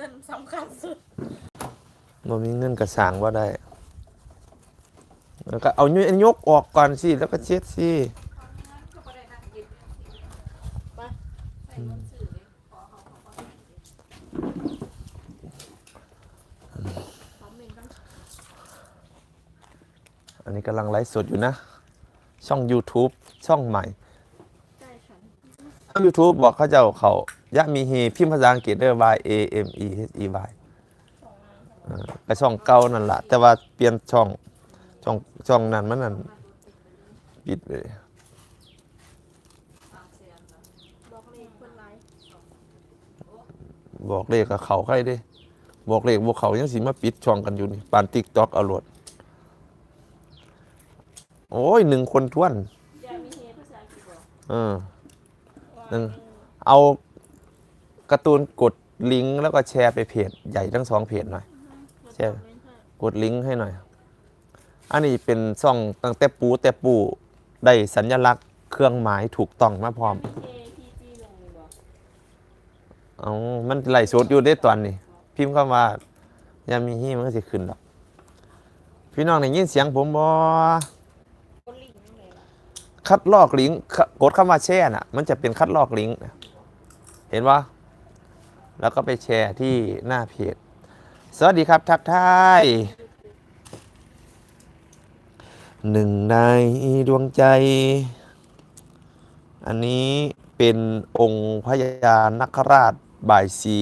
งินสำคัญสุดบ่มีเงินกระสางว่าได้ แล้วก็เอายยกออกก่อนสิ แล้วก็เช็ดสิก็บ่ได้นั่งกินไปใส่เงินซื้อเลยขอเขาขอเขาขอเมนกันนี้กำลังไลฟ์สดอยู่นะ ช่อง YouTube ช่องใหม่ ช่อง YouTube บอกเขาเจ้าเขายะมีเฮพิมพ์ภาษาอังกฤษเด้อ Y A M E H E Y ก็ช่องเก่านั่นละแต่ว่าเปลี่ยนช่องช่องช่องนั้นมันนั่นปิดไปบอกเลยบอกเลขกับเขาใครด้บอกเลขบอกเขายังสิมาปิดช่องกันอยู่นี่ปานติ๊กต็อกเอาโหลดโอ้ยหนึ่งคนท้วนยามีเฮภาษาอังกฤษบอกเออ หนึ่งเอาการ์ตูนกดลิงก์แล้วก็แชร์ไปเพจใหญ่ทั้งสองเพจหน่อยแชร์กดลิงก์ให้หน่อย อันนี้เป็นซ่องตั้งแต่ปูแต่ปูได้สัญลักษณ์เครื่องหมายถูกต้องมาพร้อมเอพีจีลงเลยบอกเอามันไหลสดอยู่ได้ตอนนี้ พิมพ์เข้ามาย่ามีฮีมันก็สิขึ้นดอกพี่น้องได้ยินเสียงผมบ่ คนลิงก์ยังไงล่ะ คัดลอกลิงก์กดเข้ามาแช่น่ะ มันจะเป็นคัดลอกลิงก์เห็นปะแล้วก็ไปแชร์ที่หน้าเพจ สวัสดีครับทักทายหนึ่งในดวงใจ อันนี้เป็นองค์พญานคราชบ่ายสี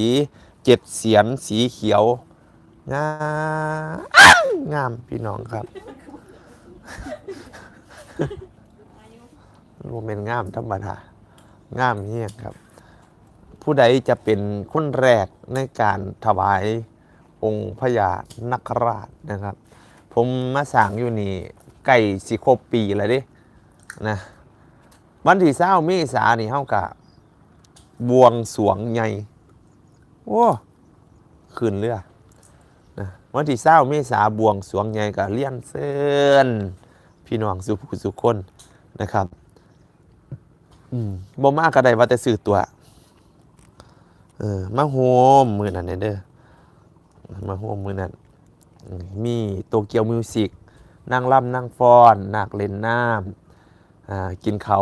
เจ็ดเสียนสีเขียว งามงามพี่น้องครับ โมเมนงามธรรมดางามเฮี้ยครับ ผู้ใดจะเป็นคนแรกในการถวายองค์พญานคราชนะครับ ผมมาสั่งอยู่นี่ไก่สิครบปีแล้วดินะวันที่เศร้าเมษานี่เท่ากับวงสวงใหญ่โอ้คืนเรือนะวันที่เศร้าเมษาบวงสวงใหญ่กับเลี้ยนเซินพี่น้องสุภุสุคนนะครับ บ่มากก็ได้ว่าแต่ซื้อตัว เออ มาโฮมมือนั้นเด้อมาโฮมมือนั้นมีโตเกียวมิวสิกนั่งล่ำนั่งฟ้อนนักเล่นน้ำอ่ากินเขา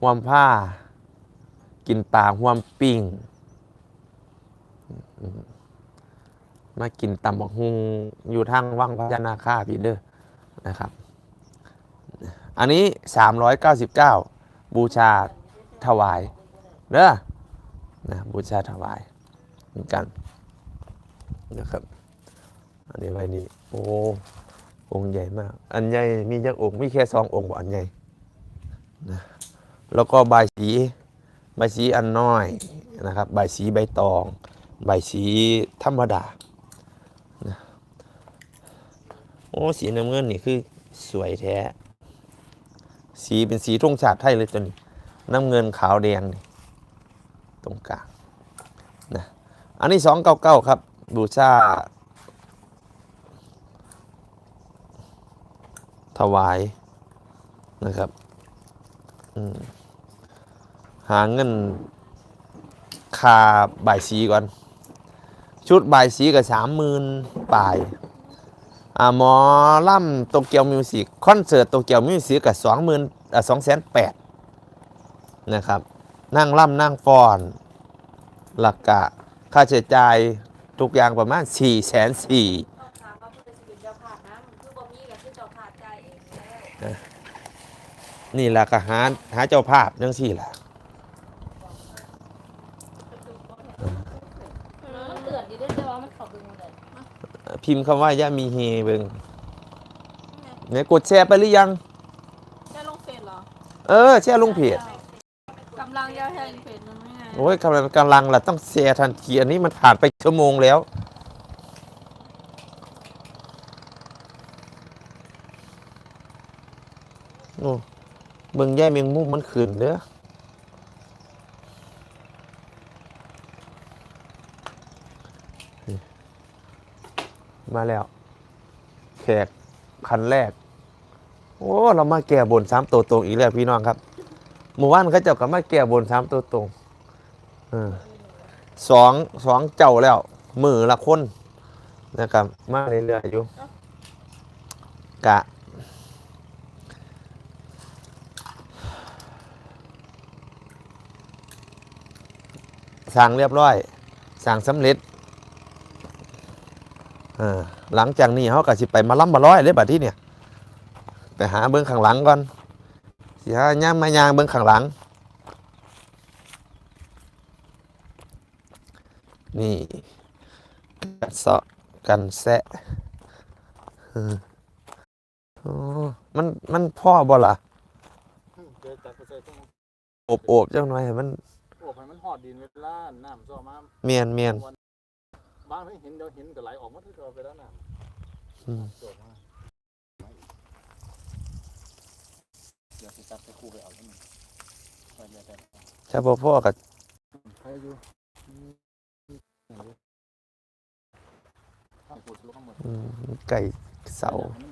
ห่วมผ้า กินปลาห่วมปิ้งมมากินตำบักฮุงอยู่ทางว่างพญานาคาพี่เด้อนะครับ อันนี้ 399 บูชาถวายเด้อนะบูชาถวายเหมือนกันนะครับ อันนี้ไว้นี่โอ้องค์ใหญ่มาก อันใหญ่มีจักองค์มีแค่สององค์บ่อันใหญ่นะแล้วก็ใบสีใบสีอันน้อยนะครับใบสีใบตอง ใบสีธรรมดานะโอ้สีน้ำเงินนี่คือสวยแท้ สีเป็นสีธงชาติไทยเลยตัวนี้ น้ำเงินขาวแดงนี่ตรงกลางนะอันนี้สองเก้าเก้าครับ บูชาถวายนะครับหาเงินคาบ่ายสีก่อน ชุดบ่ายสีกับสามหมื่นปลาย หมอล่ำโตเกียวมิวสิกคอนเสิร์ตโตเกียวมิวสิกกับสองหมื่นอ่าสองแสนแปดนะครับนั่งล่ำนั่งฟ้อนหลักกะค่าใช้จ่ายทุกอย่างประมาณ4ี่แสนสี่ต้องถามว่าผู้เป็นสิเป็นเจ้าภาพนะคือบ่มีก็คือเจ้าภาพจ่ายเองแล้วนี่แหละก็หาหาเจ้าภาพจังสี่แหละ มันเตือนอยู่ด้วยแต่ว่ามันเข้าไปหมดเลย พิมพ์คำว่าย่ามีเฮเบิงเนี่ยกดแชร์ไปหรือยัง แค่ลงเฟซเหรอเออ แชร์ลงเพจกำลังยาวแทงเฟซมันไม่ไงโอ้ยกำลังกำลังล่ะต้องแชร์ทันทีอันนี้มันผ่านไปชั่วโมงแล้ว โอ้เบิ่งแย่เมงมุมมันขืนเด้อ มาแล้ว แขกคันแรก โอ้เรามาแก่บนสามตัวตรงอีกแล้วพี่น้องครับหมู่บ้านเขาเจ้าก็มาแก่บนสามตัวตรงอสองสองเจ้าแล้วมือละคนนะครับ มาเรื่อยๆอยู่กะสั่งเรียบร้อยสั่งสำเร็จ หลังจากนี้เขาก็สิไปมาล้ำมาร้อยเลยบัดที่เนี่ยไปหาเบิ้งข้างหลังก่อนสิหาย่ามมายางเบิ้งข้างหลัง นี่กันเสาะกันแซะเออโอ้มันมันพ่อบ่ล่ะเจอจากเกษตรต้องอบโอบๆจังหน่อยให้มันโอ้ให้มันหอดดินเวลาน้ำซ่อมาเมียนเมียน บางทีเห็นเดี๋ยวเห็นก็ไหลออกมาที่เราไปแล้วน้อืมำโจทย์มาเดี๋ยวสิจับไปคู่ไปเอาที่นี่ไปเรื่อยๆถ้าพ่อพ่อกับใครอยู่ข้างปูทะลุข้างหมดไก่เสามัน